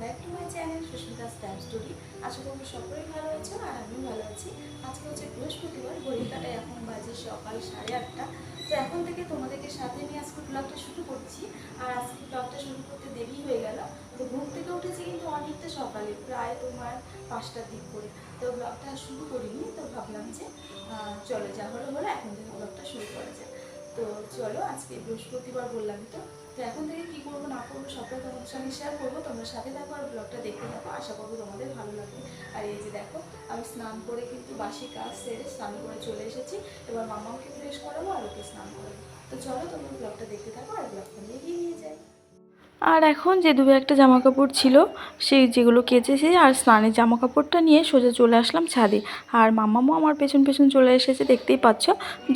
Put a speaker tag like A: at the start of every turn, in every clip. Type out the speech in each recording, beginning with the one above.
A: Back to my channel Sushmita stamp story আশা করব সকলেই ভালো আছো আর আমিও ভালো আছি। আজকে হচ্ছে বৃহস্পতিবার ঘড়ি এখন বাজে সকাল সাড়ে আটটা। তো এখন থেকে তোমাদেরকে সাথে নিয়ে আজকে ব্লগটা শুরু করছি। আর আজকে ব্লগটা শুরু করতে দেরি হয়ে গেল। তো ঘুম থেকে উঠেছি কিন্তু অনেকটা সকালে, প্রায় তোমার পাঁচটার দিক করে। তো ব্লগটা শুরু করিনি, তো ভাবলাম যে চলো যা হলো হলো, এখন থেকে তো চলো, আজকে বৃহস্পতিবার বললাম তো। তো এখন থেকে কী করব, না করব সবটা তোমাদের সঙ্গে শেয়ার করব। তোমরা সাথে থাকো আর ব্লগটা দেখতে থাকো। আশা করব তোমাদের ভালো লাগবে। আর এই যে দেখো, আমি স্নান করে কিন্তু বাসি কাজ সেরে স্নান করে চলে এসেছি। এবার মামাকে ফ্রেশ করাবো আর ওকে স্নান করাবো। তো চলো, তোমরা ব্লগটা দেখতে থাকো আর ব্লগটা নিয়ে এগিয়ে নিয়ে যাই।
B: আর এখন যে দুবে একটা জামা কাপড় ছিল, সেই যেগুলো কেচেছে আর স্নানের জামা কাপড়টা নিয়ে সোজা চলে আসলাম ছাদে। আর মামামও আমার পেছন পেছন চলে এসেছে, দেখতেই পাচ্ছ।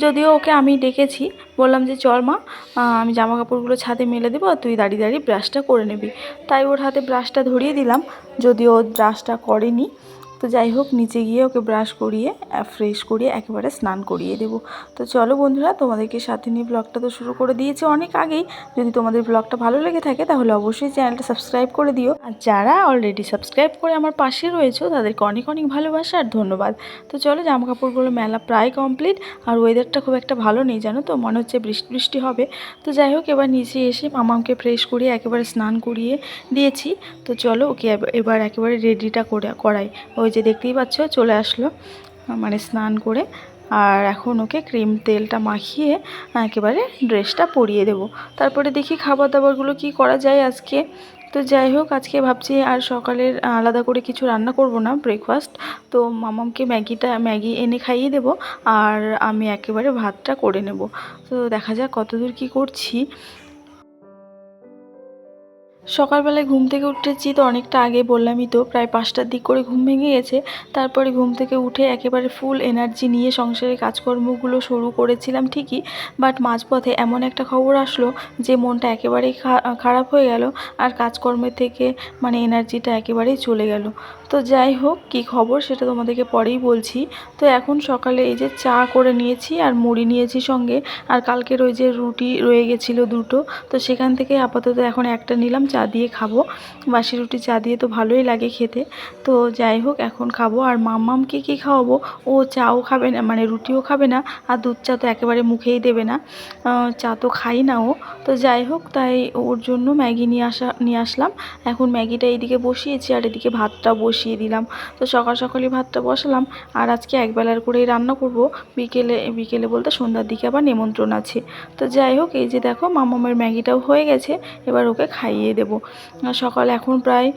B: যদিও ওকে আমি ডেকেছি, বললাম যে, চল মা আমি জামা কাপড়গুলো ছাদে মেলে দেবো আর তুই দাঁড়িয়ে দাঁড়িয়ে ব্রাশটা করে নিবি। তাই ওর হাতে ব্রাশটা ধরিয়ে দিলাম, যদিও ব্রাশটা করেনি। তো যাই হোক, নিচে গিয়ে ওকে ব্রাশ করিয়ে ফ্রেশ করিয়ে একেবারে স্নান করিয়ে দেবো। তো চলো বন্ধুরা, তোমাদেরকে সাথে নিয়ে ব্লগটা তো শুরু করে দিয়েছি অনেক আগেই। যদি তোমাদের ব্লগটা ভালো লেগে থাকে, তাহলে অবশ্যই চ্যানেলটা সাবস্ক্রাইব করে দিও। আর যারা অলরেডি সাবস্ক্রাইব করে আমার পাশে রয়েছে, তাদেরকে অনেক অনেক ভালোবাসা আর ধন্যবাদ। তো চলো জামা কাপড়গুলো মেলা প্রায় কমপ্লিট আর ওয়েদারটা খুব একটা ভালো নেই, জানো তো? মনে হচ্ছে বৃষ্টি বৃষ্টি হবে। তো যাই হোক, এবার নিচে এসে মামাকে ফ্রেশ করিয়ে একেবারে স্নান করিয়ে দিয়েছি। তো চলো, ওকে এব- এবার একেবারে রেডিটা করে, করাই। ওই যে দেখতেই পাচ্ছ, চলে আসলো মানে স্নান করে। আর এখন ওকে ক্রিম তেলটা মাখিয়ে একেবারে ড্রেসটা পরিয়ে দেবো। তারপরে দেখি খাবার দাবারগুলো কি করা যায় আজকে। তো যাই হোক, আজকে ভাবছি আর সকালের আলাদা করে কিছু রান্না করব না ব্রেকফাস্ট তো মামামকে ম্যাগিটা, ম্যাগি এনে খাইয়ে দেবো আর আমি একেবারে ভাতটা করে নেব। তো দেখা যাক কতদূর কি করছি। সকালবেলায় ঘুম থেকে উঠেছি তো অনেকটা আগে বললামই তো, প্রায় পাঁচটার দিক করে ঘুম ভেঙে গেছে। তারপরে ঘুম থেকে উঠে একেবারে ফুল এনার্জি নিয়ে সংসারের কাজকর্মগুলো শুরু করেছিলাম ঠিকই বাট মাঝপথে এমন একটা খবর আসলো যে মনটা একেবারেই খারাপ হয়ে গেল আর কাজকর্মের থেকে মানে এনার্জিটা একেবারেই চলে গেল। তো যাই হোক, কী খবর সেটা তোমাদেরকে পরেই বলছি। তো এখন সকালে এই যে চা করে নিয়েছি আর মুড়ি নিয়েছি সঙ্গে, আর কালকের ওই যে রুটি রয়ে গেছিল দুটো, তো সেখান থেকে আপাতত এখন একটা নিলাম, চা দিয়ে খাব। বাসি রুটি, চা দিয়ে তো ভালোই লাগে খেতে। তো যাই হোক, এখন খাব। আর মাম্মামকে কী খাওয়াবো? ও চাও খাবে না মানে রুটিও খাবে না, আর দুধ চা তো একেবারে মুখেই দেবে না। চা তো খাই না ও। তো যাই হোক, তাই ওর জন্য ম্যাগি নিয়ে আসা, নিয়ে আসলাম। এখন ম্যাগিটা এইদিকে বসিয়েছি, আর এদিকে ভাতটা বসিয়ে দিলাম। তো সকাল সকালই ভাতটা বসালাম। আর আজকে একবেলার করেই রান্না করব। বিকেলে বিকেলে বলতে সন্ধ্যার দিকে আবার নিমন্ত্রণ আছে। তো যাই হোক, এই যে দেখো, মামামের ম্যাগিটাও হয়ে গেছে। এবার ওকে খাইয়ে দেবো। সকাল এখন প্রায়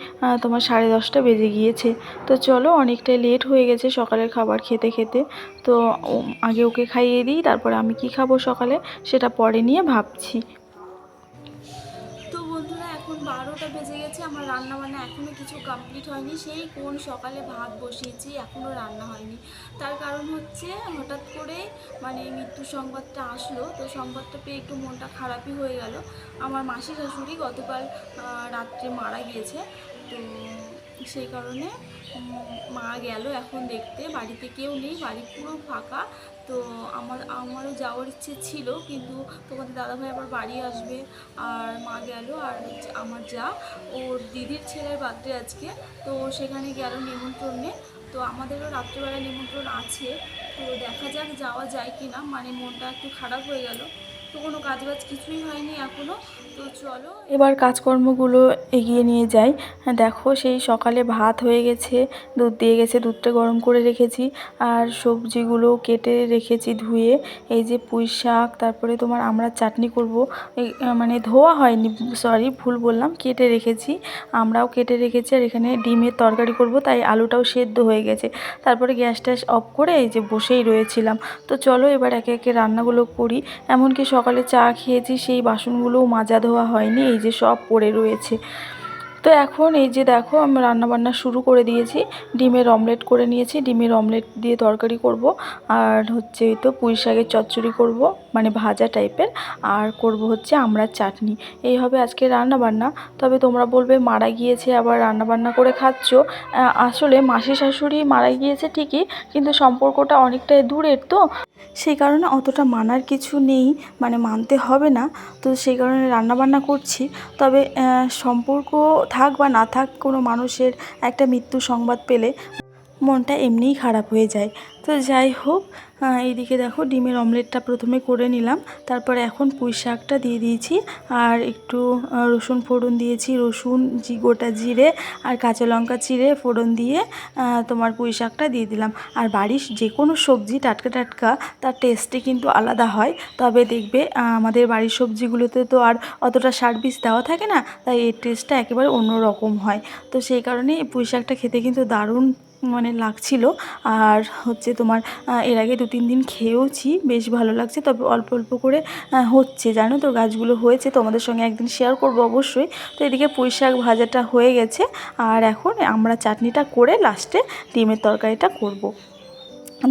B: তোমার সাড়ে দশটা বেজে গিয়েছে। তো চলো, অনেকটাই লেট হয়ে গেছে সকালের খাবার খেতে খেতে। তো আগে ওকে খাইয়ে দিই, তারপরে আমি কি খাব সকালে, সেটা পরে নিয়ে ভাবছি।
A: এখন বারোটা বেজে গেছে, আমার রান্না বান্না এখনও কিছু কমপ্লিট হয়নি। সেই কোন সকালে ভাত বসিয়েছি এখনও রান্না হয়নি। তার কারণ হচ্ছে, হঠাৎ করে মানে মৃত্যু সংবাদটা আসলো, তো সংবাদটা পেয়ে একটু মনটা খারাপই হয়ে গেল। আমার মাসি শাশুড়ি গতকাল রাত্রে মারা গিয়েছে, তো সেই কারণে মা গেল এখন দেখতে। বাড়িতে কেউ নেই, বাড়ি পুরো ফাঁকা। তো আমার, আমারও যাওয়ার ইচ্ছে ছিল, কিন্তু তোমাদের দাদাভাই আবার বাড়ি আসবে। আর মা গেল, আর আমার যা। ওর দিদির ছেলের বার্থডে আজকে, তো সেখানে গেল নিমন্ত্রণে তো আমাদেরও রাত্রেবেলা নিমন্ত্রণ আছে। তো দেখা যাক যাওয়া যায় কি না মানে মনটা একটু খারাপ হয়ে গেল। তো কোনো কাজবাজ কিছুই হয়নি এখনও তো চলো
B: এবার কাজকর্মগুলো এগিয়ে নিয়ে যাই। হ্যাঁ, দেখো সেই সকালে ভাত হয়ে গেছে দুধ দিয়ে গেছে দুধটা গরম করে রেখেছি। আর সবজিগুলো কেটে রেখেছি ধুয়ে। এই যে পুঁই শাক তারপরে তোমার আমরা চাটনি করব। মানে ধোয়া হয়নি সরি ভুল বললাম কেটে রেখেছি। আমরাও কেটে রেখেছি আর এখানে ডিমের তরকারি করব তাই আলুটাও সেদ্ধ হয়ে গেছে। তারপরে গ্যাস ট্যাস অফ করে এই যে বসেই রয়েছিলাম। তো চলো এবার একে একে রান্নাগুলো করি। এমনকি সকালে চা খেয়েছি, সেই বাসনগুলোও মাজা ধোয়া হয়নি, এই যে সব পড়ে রয়েছে। তো এখন এই যে দেখো, আমি রান্নাবান্না শুরু করে দিয়েছি, ডিমের অমলেট করে নিয়েছি, ডিমের অমলেট দিয়ে তরকারি করব, আর হচ্ছে তো পুঁই শাকের চচ্চড়ি করব মানে ভাজা টাইপের, আর করব হচ্ছে আমরা চাটনি। এই হবে আজকে রান্নাবান্না। তবে তোমরা বলবে, মারা গিয়েছে, আবার রান্নাবান্না করে খাচ্ছ? আসলে মাসি শাশুড়ি মারা গিয়েছে ঠিকই, কিন্তু সম্পর্কটা অনেকটাই দূরের তো। সেই কারণে অতটা মানার কিছু নেই মানে মানতে হবে না। তো সেই কারণে রান্নাবান্না করছি। তবে সম্পর্ক থাক বা না থাক, কোনো মানুষের একটা মৃত্যু সংবাদ পেলে মনটা এমনিই খারাপ হয়ে যায়। তো যাই হোক এইদিকে দেখো ডিমের অমলেটটা প্রথমে করে নিলাম, তারপরে এখন পুঁই শাকটা দিয়ে দিয়েছি, আর একটু রসুন ফোড়ন দিয়েছি, রসুন, জি, গোটা জিরে আর কাঁচা লঙ্কা চিড়ে ফোড়ন দিয়ে তোমার পুঁই শাকটা দিয়ে দিলাম। আর বাড়ির যে কোনো সবজি টাটকা টাটকা, তার টেস্টে কিন্তু আলাদা হয়, তবে দেখবে আমাদের বাড়ির সবজিগুলোতে তো আর অতটা সার বিষ দেওয়া থাকে না, তাই এর টেস্টটা একেবারে অন্য রকম হয়। তো সেই কারণে পুঁই শাকটা খেতে কিন্তু দারুণ মানে লাগছিল। আর হচ্ছে তোমার এর আগে দু তিন দিন খেয়েওছি, বেশ ভালো লাগছে। তবে অল্প অল্প করে হচ্ছে। জানো তো গাছগুলো হয়েছে তোমাদের সঙ্গে একদিন শেয়ার করব অবশ্যই। তো এদিকে পুঁই শাক ভাজাটা হয়ে গেছে। আর এখন আমরা চাটনিটা করে লাস্টে ডিমের তরকারিটা করব।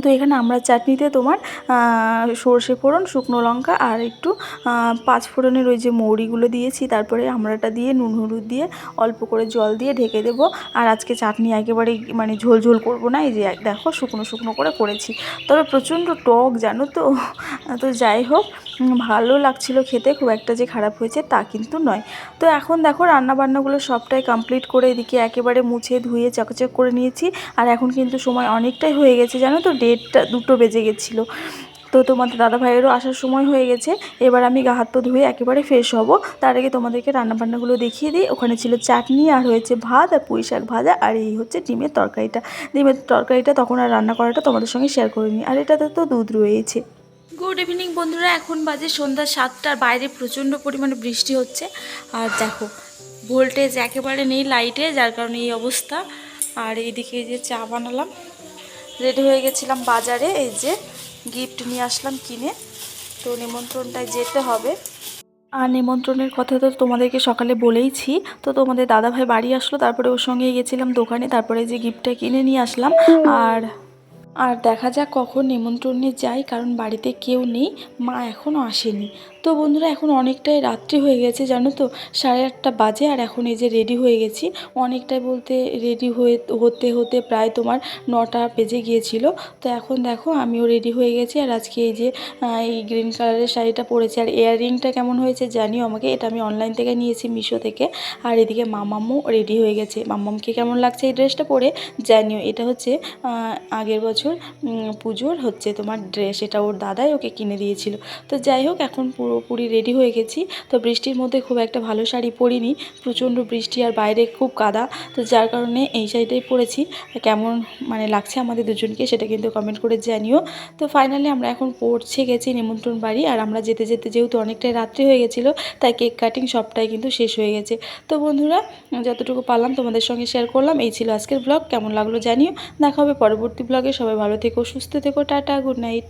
B: তো এখানে আমরা চাটনিতে তোমার সর্ষে ফোড়ন, শুকনো লঙ্কা আর একটু পাঁচ ফোড়নের ওই যে মৌরিগুলো দিয়েছি। তারপরে আমরাটা দিয়ে, নুন, হলুদ দিয়ে, অল্প করে জল দিয়ে ঢেকে দেবো। আর আজকে চাটনি একেবারে মানে ঝোল ঝোল করব না, এই যে দেখো শুকনো শুকনো করে করেছি। তবে প্রচণ্ড টক জানো তো তো যাই হোক ভালো লাগছিল খেতে, খুব একটা যে খারাপ হয়েছে তা কিন্তু নয়। তো এখন দেখো রান্না বান্নাগুলো সবটাই কমপ্লিট করে এদিকে একেবারে মুছে ধুয়ে চকচক করে নিয়েছি। আর এখন কিন্তু সময় অনেকটাই হয়ে গেছে জানো তো ডেটটা দুটো বেজে গেছিল। তো তোমাদের দাদা ভাইয়েরও আসার সময় হয়ে গেছে। এবার আমি গা হাত পা ধুয়ে একেবারে ফ্রেশ হব। তার আগে তোমাদেরকে রান্নাবান্নাগুলো দেখিয়ে দিই। ওখানে ছিল চাটনি, আর হয়েছে ভাত, আর পুঁই শাক ভাজা, আর এই হচ্ছে ডিমের তরকারিটা। ডিমের তরকারিটা তখন আর রান্না করাটা তোমাদের সঙ্গে শেয়ার করিনি। আর এটাতে তো দুধ রয়েছে গুড ইভিনিং বন্ধুরা, এখন বাজে সন্ধ্যা সাতটার। বাইরে প্রচণ্ড পরিমাণে বৃষ্টি হচ্ছে। আর দেখো ভোল্টেজ একেবারে নেই লাইটে যার কারণে এই অবস্থা। আর এইদিকে এই যে চা বানালাম। রেডি হয়ে গেছিলাম বাজারে, এই যে গিফট নিয়ে আসলাম কিনে। তো নিমন্ত্রণটায় যেতে হবে। আর নিমন্ত্রণের কথা তো তোমাদেরকে সকালে বলেইছি। তো তোমাদের দাদাভাই বাড়ি আসলো, তারপরে ওর সঙ্গে গেছিলাম দোকানে, তারপরে যে গিফটটা কিনে নিয়ে আসলাম। আর আর দেখা যাক কখন নিমন্ত্রণে যাই, কারণ বাড়িতে কেউ নেই, মা এখনও আসেনি। তো বন্ধুরা, এখন অনেকটাই রাত্রি হয়ে গেছে, জানো তো? সাড়ে আটটা বাজে আর এখন এই যে রেডি হয়ে গেছি। অনেকটাই বলতে রেডি হয়ে, হতে হতে প্রায় তোমার নটা বেজে গিয়েছিল। তো এখন দেখো, আমিও রেডি হয়ে গেছি আর আজকে এই যে এই গ্রিন কালারের শাড়িটা পরেছি। আর ইয়াররিংটা কেমন হয়েছে জানিও আমাকে? এটা আমি অনলাইন থেকে নিয়েছি, মিশো থেকে। আর এদিকে মামামও রেডি হয়ে গেছে। মামামকে কেমন লাগছে এই ড্রেসটা পরে? জানিও। এটা হচ্ছে আগের বছর পুজোর হচ্ছে তোমার ড্রেস এটা ওর দাদাই ওকে কিনে দিয়েছিল। তো যাই হোক, এখন পুরোপুরি রেডি হয়ে গেছি। তো বৃষ্টির মধ্যে খুব একটা ভালো শাড়ি পরিনি। প্রচণ্ড বৃষ্টি আর বাইরে খুব কাদা। তো যার কারণে এই শাড়িটাই পরেছি। কেমন মানে লাগছে আমাদের দুজনকে সেটা কিন্তু কমেন্ট করে জানিও। তো ফাইনালি আমরা এখন পৌঁছে গেছি নিমন্ত্রণ বাড়ি। আর আমরা যেতে যেতে যেহেতু অনেকটাই রাত্রি হয়ে গেছিল, তাই কেক কাটিং সবটাই কিন্তু শেষ হয়ে গেছে। তো বন্ধুরা, যতটুকু পারলাম তোমাদের সঙ্গে শেয়ার করলাম। এই ছিল আজকের ব্লগ কেমন লাগল জানিও। দেখা হবে পরবর্তী ব্লগে সবাই ভালো থেকো, সুস্থ থেকো। Tata good night